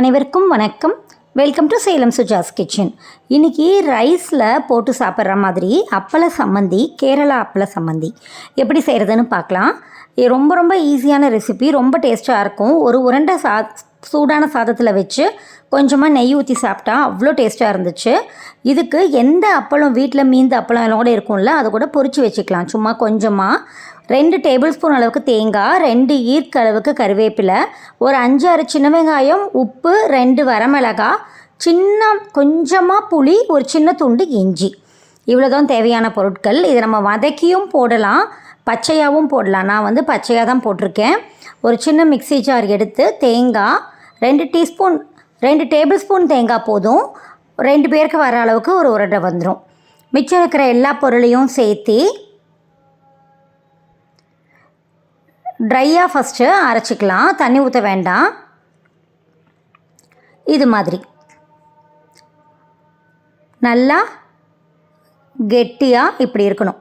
அனைவருக்கும் வணக்கம். Welcome to Salem Suja's kitchen இன்றைக்கி ரைஸில் போட்டு சாப்பிட்ற மாதிரி அப்பள சம்மந்தி கேரளா அப்பள சம்மந்தி. எப்படி செய்கிறதுன்னு பார்க்கலாம். ரொம்ப ரொம்ப ஈஸியான ரெசிபி ரொம்ப டேஸ்ட்டாக இருக்கும். ஒரு உருண்டை சா சூடான சாதத்தில் வச்சு கொஞ்சமாக நெய் ஊற்றி சாப்பிட்டா அவ்வளோ டேஸ்ட்டாக இருந்துச்சு. இதுக்கு எந்த அப்பளம் வீட்டில் மீந்த அப்பளம் எல்லாம் கூட இருக்கும்ல அதை கூட பொறிச்சு வச்சுக்கலாம். சும்மா கொஞ்சமாக ரெண்டு டேபிள் ஸ்பூன் அளவுக்கு தேங்காய் ரெண்டு ஈர்க்க அளவுக்கு கருவேப்பிலை ஒரு அஞ்சாறு சின்ன வெங்காயம் உப்பு ரெண்டு வரமிளகாய் சின்ன கொஞ்சமாக புளி ஒரு சின்ன துண்டு இஞ்சி. இவ்வளோதான் தேவையான பொருட்கள். இதை நம்ம வதக்கியும் போடலாம் பச்சையாகவும் போடலாம். நான் வந்து பச்சையாக தான் போட்டிருக்கேன். ஒரு சின்ன மிக்ஸி ஜார் எடுத்து தேங்காய் ரெண்டு டீஸ்பூன் ரெண்டு டேபிள் ஸ்பூன் தேங்காய் போதும். ரெண்டு பேருக்கு வர அளவுக்கு ஒரு உருண்டை வந்துடும் மிச்சம் இருக்கிற எல்லா பொருளையும் சேர்த்து ட்ரையாக ஃபஸ்ட்டு அரைச்சிக்கலாம். தண்ணி ஊற்ற வேண்டாம். இது மாதிரி. நல்லா கெட்டியாக இப்படி இருக்கணும்.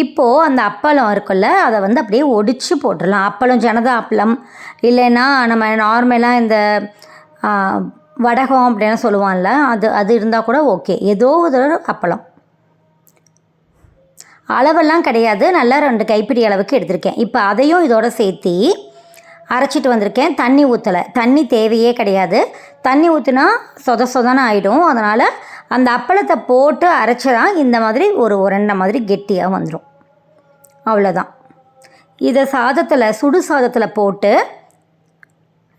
இப்போது அந்த அப்பளம் இருக்குல்ல அதை வந்து அப்படியே ஒடிச்சு போட்டுடலாம் அப்பளம் ஜனதா அப்பளம் இல்லைன்னா நம்ம நார்மலாக இந்த வடகம் அப்படின்னு சொல்லுவான்ல அது அது இருந்தால் கூட ஓகே ஏதோ ஒரு அப்பளம். அளவெல்லாம் கிடையாது. நல்லா ரெண்டு கைப்பிடி அளவுக்கு எடுத்திருக்கேன். இப்போ அதையும் இதோட சேர்த்து அரைச்சிட்டு வந்திருக்கேன். தண்ணி ஊற்றலை தண்ணி தேவையே கிடையாது. தண்ணி ஊற்றுனா சொத சொதன்னு ஆகிடும் அதனால் அந்த அப்பளத்தை போட்டு அரைச்சா இந்த மாதிரி ஒரு உரண்டை மாதிரி கெட்டியாக வந்துடும் அவ்வளோதான் இதை சாதத்தில் சுடு சாதத்தில் போட்டு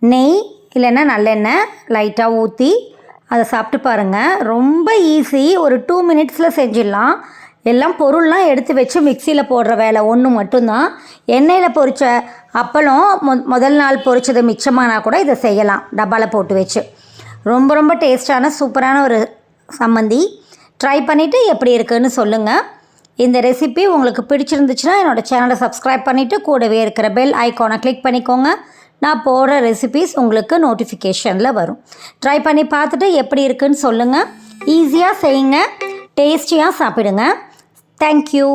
நெய் இல்லைன்னா நல்லெண்ணெய் லைட்டாக ஊற்றி அதை சாப்பிட்டு பாருங்கள் ரொம்ப ஈஸி ஒரு டூ மினிட்ஸில் செஞ்சிடலாம். எல்லாம் பொருள்லாம் எடுத்து வச்சு மிக்சியில் போடுற வேலை ஒன்று மட்டும்தான். எண்ணெயில் பொரிச்ச அப்பளம் மொ முதல் நாள் பொறிச்சது மிச்சமானா கூட இதை செய்யலாம். டப்பாவில் போட்டு வச்சு. ரொம்ப ரொம்ப டேஸ்டான சூப்பரான ஒரு சம்மந்தி ட்ரை பண்ணிவிட்டு எப்படி இருக்குன்னு சொல்லுங்கள் இந்த ரெசிபி உங்களுக்கு பிடிச்சிருந்துச்சுன்னா என்னோடய சேனலை சப்ஸ்கிரைப் பண்ணிவிட்டு கூடவே இருக்கிற பெல் ஐக்கானை கிளிக் பண்ணிக்கோங்க. நான் போடுற ரெசிபிஸ் உங்களுக்கு நோட்டிஃபிகேஷனில் வரும். ட்ரை பண்ணி பார்த்துட்டு எப்படி இருக்குன்னு சொல்லுங்கள் ஈஸியாக செய்யுங்க. டேஸ்டியாக சாப்பிடுங்க. தேங்க்யூ